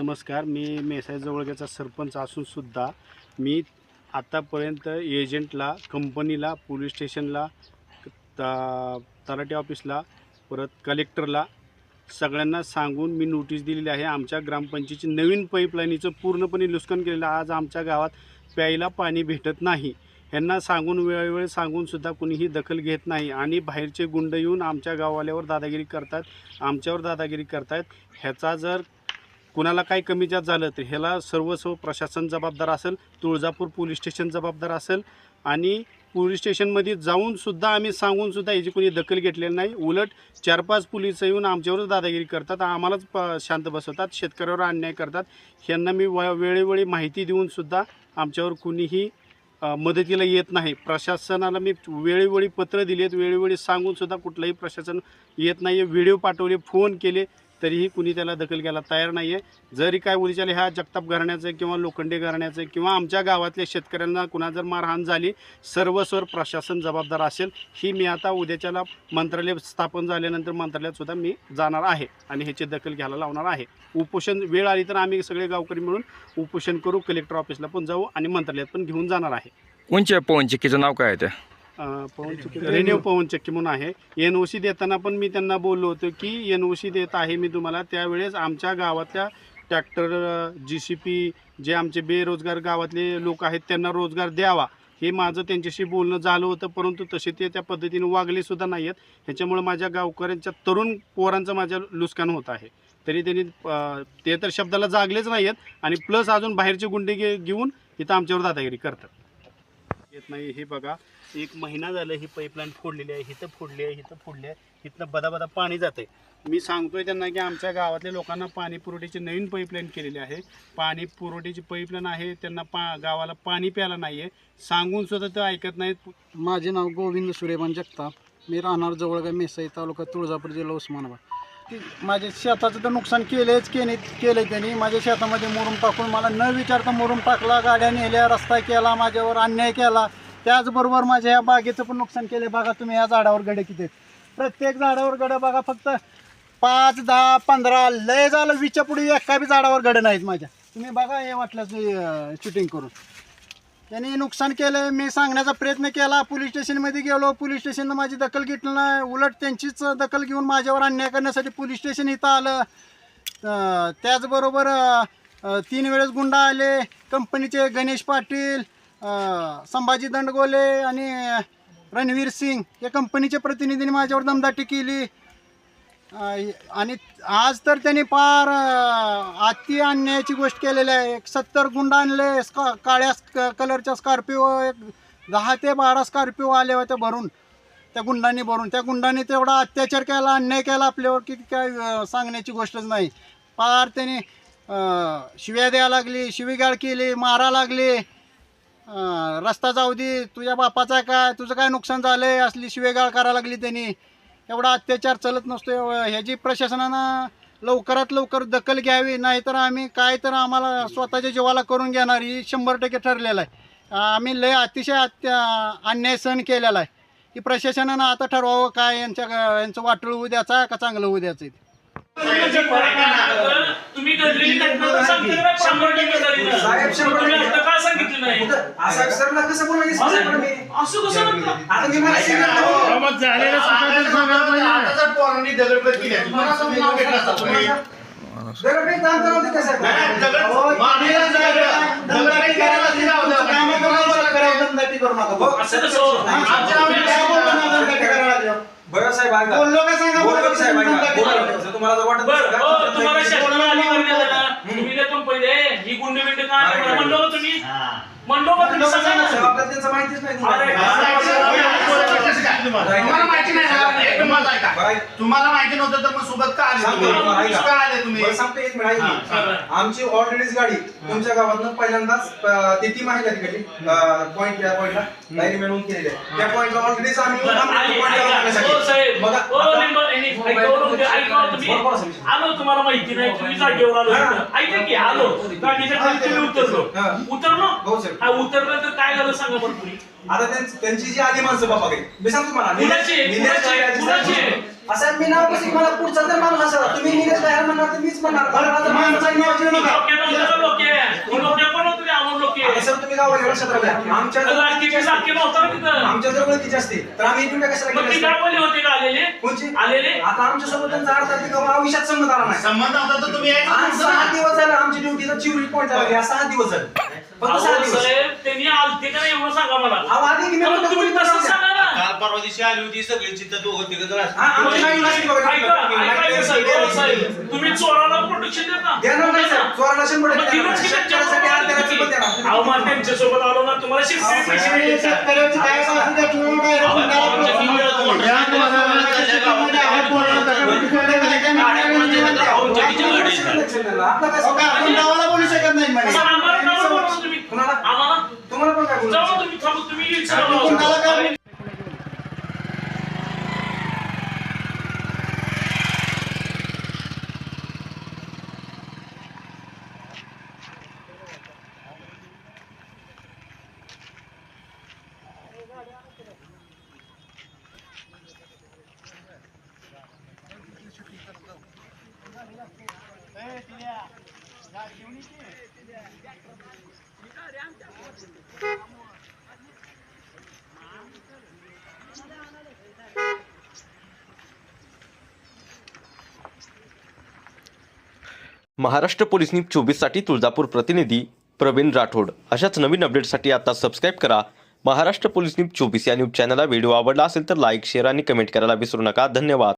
नमस्कार मी मेसाई जवळग्याचा सरपंच असूनसुद्धा मी आत्तापर्यंत एजंटला कंपनीला पोलीस स्टेशनला ता तलाठी ऑफिसला परत कलेक्टरला सगळ्यांना सांगून मी नोटीस दिलेली आहे. आमच्या ग्रामपंचायतीची नवीन पाईपलाईनीचं पूर्णपणे नुकसान केलेलं आज आमच्या गावात प्यायला पाणी भेटत नाही. ह्यांना सांगून वेळोवेळी सांगूनसुद्धा कुणीही दखल घेत नाही. आणि बाहेरचे गुंड येऊन आमच्या गाववाल्यावर दादागिरी करतात आमच्यावर दादागिरी करतात. ह्याचा जर कुणाला काही कमी जास्त झालं तर ह्याला सर्वस्व प्रशासन जबाबदार असेल तुळजापूर पोलीस स्टेशन जबाबदार असेल आणि पोलीस स्टेशनमध्ये जाऊनसुद्धा आम्ही सांगूनसुद्धा याची कोणी दखल घेतलेली नाही. उलट चार पाच पोलीस येऊन आमच्यावरच दादागिरी करतात आम्हालाच प शांत बसवतात शेतकऱ्यावर अन्याय करतात. ह्यांना मी व वेळोवेळी माहिती देऊनसुद्धा आमच्यावर कुणीही मदतीला येत नाही. प्रशासनाला मी वेळोवेळी पत्र दिलेत वेळोवेळी सांगूनसुद्धा कुठलंही प्रशासन येत नाही आहे व्हिडिओ पाठवले फोन केले तरीही कुणी त्याला दखल घ्यायला तयार नाही आहे जरी काय उद्याच्याला ह्या जगताप घराण्याचं किंवा लोखंडे घराण्याचं किंवा आमच्या गावातल्या शेतकऱ्यांना कुणा जर मारहाण झाली सर्वस्वर प्रशासन जबाबदार असेल ही मी आता उद्याच्याला मंत्रालय स्थापन झाल्यानंतर मंत्रालयातसुद्धा मी जाणार आहे आणि ह्याची दखल घ्यायला लावणार आहे. उपोषण वेळ आली तर आम्ही सगळे गावकरी मिळून उपोषण करू कलेक्टर ऑफिसला पण जाऊ आणि मंत्रालयात पण घेऊन जाणार आहे. कोणच्या पवन नाव काय आहे ते रेन्यू पवन चक्की म्हणून आहे. एन ओ सी देताना पण मी त्यांना बोललो होतो की एन ओ सी देत आहे मी तुम्हाला. त्यावेळेस आमच्या गावातल्या ट्रॅक्टर जी सी पी जे आमचे बेरोजगार गावातले लोक आहेत त्यांना रोजगार द्यावा. हे माझं त्यांच्याशी बोलणं झालं होतं परंतु तसे ते त्या पद्धतीने वागले सुद्धा नाही आहेत ह्याच्यामुळे माझ्या गावकऱ्यांच्या तरुण पोरांचं माझ्या नुकसान होत आहे. तरी त्यांनी ते तर शब्दाला जागलेच नाही आहेत आणि प्लस अजून बाहेरचे गुंडे घेऊन इथं आमच्यावर दादागिरी करतात. येत नाही. हे बघा एक महिना झालं ही पाईपलाईन फोडलेली आहे इथं फोडली आहे इथं फोडली आहे इथनं बदाबदा पाणी पाणी आहे मी सांगतोय त्यांना की आमच्या गावातल्या लोकांना पाणी पुरवठ्याची नवीन पाईपलाईन केलेली आहे. पाणी पुरवठ्याची पाईपलाईन आहे त्यांना पा गावाला पाणी प्यायला नाही आहे सांगून सुद्धा ते ऐकत नाहीत. माझे नाव गोविंद सूर्यमान जगताप. मी राहणार जवळगा मेसाई तालुका तुळजापूर जिल्हा उस्मानाबाद. ती- माझ्या शेताचं तर नुकसान केलेच केले केलं त्यांनी माझ्या शेतामध्ये मुरुम टाकून मला न विचारता मुरुम टाकला गाड्या नेल्या रस्ता केला माझ्यावर अन्याय केला. त्याचबरोबर माझ्या ह्या बागेचं पण नुकसान केले बघा तुम्ही या झाडावर गडे किती प्रत्येक झाडावर गडं बघा फक्त पाच दहा पंधरा लय झालं विच्या पुढे एका बी झाडावर गडं नाहीत माझ्या. तुम्ही बघा हे वाटल्यास शूटिंग करून. त्यांनी नुकसान केलं मी सांगण्याचा प्रयत्न केला. पोलीस स्टेशनमध्ये गेलो. पोलीस स्टेशननं माझी दखल घेतली नाही. उलट त्यांचीच दखल घेऊन माझ्यावर अन्याय करण्यासाठी पोलीस स्टेशन इथं आलं. त्याचबरोबर तीन वेळेस गुंडा आले. कंपनीचे गणेश पाटील संभाजी दंडगोले आणि रणवीर सिंग या कंपनीच्या प्रतिनिधींनी माझ्यावर दमदाटी केली. आणि आज तर त्यांनी फार अं, अति अन्यायाची गोष्ट केलेली आहे. एक सत्तर गुंड आणले स्का काळ्या स्क- कलरच्या स्कॉर्पिओ एक दहा ते बारा स्कॉर्पिओ आले होते भरून. त्या गुंडांनी भरून. त्या गुंडांनी तेवढा अत्याचार केला अन्याय केला आपल्यावर की काय सांगण्याची गोष्टच नाही. फार त्यांनी शिव्या द्यायला लागली शिवीगाळ केली मारा लागली. रस्ता जाऊ दे तुझ्या बापाचा आहे काय तुझं काय नुकसान झालंय असली शिवेगाळ करायला लागली त्यांनी. एवढा अत्याचार चलत नसतो. ह्याची प्रशासनानं लवकरात लवकर दखल घ्यावी नाहीतर आम्ही काय तर आम्हाला स्वतःच्या जीवाला करून घेणार ही शंभर टक्के ठरलेलं आहे. आम्ही लय अतिशय अत्या अन्याय सहन केलेला आहे. की प्रशासनानं आता ठरवावं काय यांच्या यांचं वाटळ होऊ द्याचा आहे का चांगलं होऊ द्यायचं ते. तुम्ही घडलेली घटना शंभर टक्के. साहेब, शंभर तुम्ही टक्के. आता का सांगितलं नाही असं सरला कसं बोलायचं सांगा बरं मी. असं कसं म्हणता आता मी मला सांगितलं हो. दगडफेक जाणता नव्हते का साहेब? अहो, दगडफेक ना, कामं करायला मला दमदाटी करू नका. असं कसं? आमच्या आम्ही काय बोललो ना, दमदाटी करायला लागलो. बरं साहेब ऐका. बोललो का सांगा? बोला बरं, की साहेब ऐका. दमदाटी बोला करायला. जर तुम्हाला जर वाटत बरं. असेल हो का, तुम्हाला तर- शासनाला अधिकार दिला ना. तुम्ही त्या कंपनीत ए, ही गुंड बिंड काय? म्हणलो का तुम्ही. म्हणलो का तुम्ही सांगा? ना. साहेब, आपल्याला त्यांचं माहितीच नाही. अरे, तुम्हाला. माहिती नाही एक ऐका. तुम्हाला माहिती नव्हतं तर मग सोबत का आले सांगतो तुम्ही? तुम्हाला, ऐका. का आले तुम्ही? बरं, सांगतो एक मिनिट हा. आमची ऑलरेडीच गाडी तुमच्या गावातनं पहिल्यांदाच अं, ते ती माहिती तिकडली? पॉईंट या पॉईंटला लाईन मिळवून केलेली आहे त्या पॉईंटला ऑलरेडीच आम्ही. आलो तुम्हाला माहिती नाही तुम्ही जागेवर आलो. ऐका की आलो. गाडीच्या खाली तुम्ही उतरलो. हा. उतरलो? हो. हा, उतरलं तर काय झालं सांगा बरं तुम्ही. आता त्यांची जी आली माणसं बाबा काही मी सांगतो तुम्हाला असं मी नाव कसं मला पुढचा जर माणूस असेल तुम्ही निलेश बाहेर म्हणणार तर मीच म्हणणार. राहू द्या. आमच्या जर सारखे तिथं. आमच्या जर ओळखीचे असते तर आम्ही ड्युट्या कशाला मग ती होती का आलेले? कोणची? आलेले? आता आमच्यासोबत त्यांचा अर्धा ते गाव आयुष्यात संमत आला नाही. संबंध होता तर तुम्ही यायचं आज सहा. दिवस झाले आमची ड्युटीचा चिवरी पॉईंट झाला. या सहा दिवस झाले. फक्त सहा अहो, दिवस. साहेब, त्यांनी आलते का नाही एवढं सांगा मला. अहो, आधी की मी तुम्ही तसं सांगा काल परवा दिवशी आली होती सगळी चित्त तू होती का जरा हा, आमची गाडी नसली बघा. ऐका, ऐका, ऐका, साहेब, साहेब. तुम्ही चोराला प्रोटेक्शन देता देणार नाही सर चोराला शंभर मग टक्के देणार दिलंच नाही. की त्यांच्या शेतकऱ्यासाठी बरोबर अर्ध्याचं पण देणार. तुम्ही. अहो, मग त्यांच्यासोबत आलो ना तुम्हाला पैसे आपलं काय नाही आम्हाला तुम्ही. कुणाला? आम्हाला तुम्हाला पण काय बोलू जाऊ तुम्ही थांबू महाराष्ट्र पोलीस न्यूज चोवीससाठी तुळजापूर प्रतिनिधी प्रवीण राठोड. अशाच नवीन अपडेटसाठी आता सबस्क्राईब करा. महाराष्ट्र पोलीस न्यूज चोवीस या न्यूज चॅनलला व्हिडिओ आवडला असेल तर लाईक शेअर आणि कमेंट करायला विसरू नका. धन्यवाद.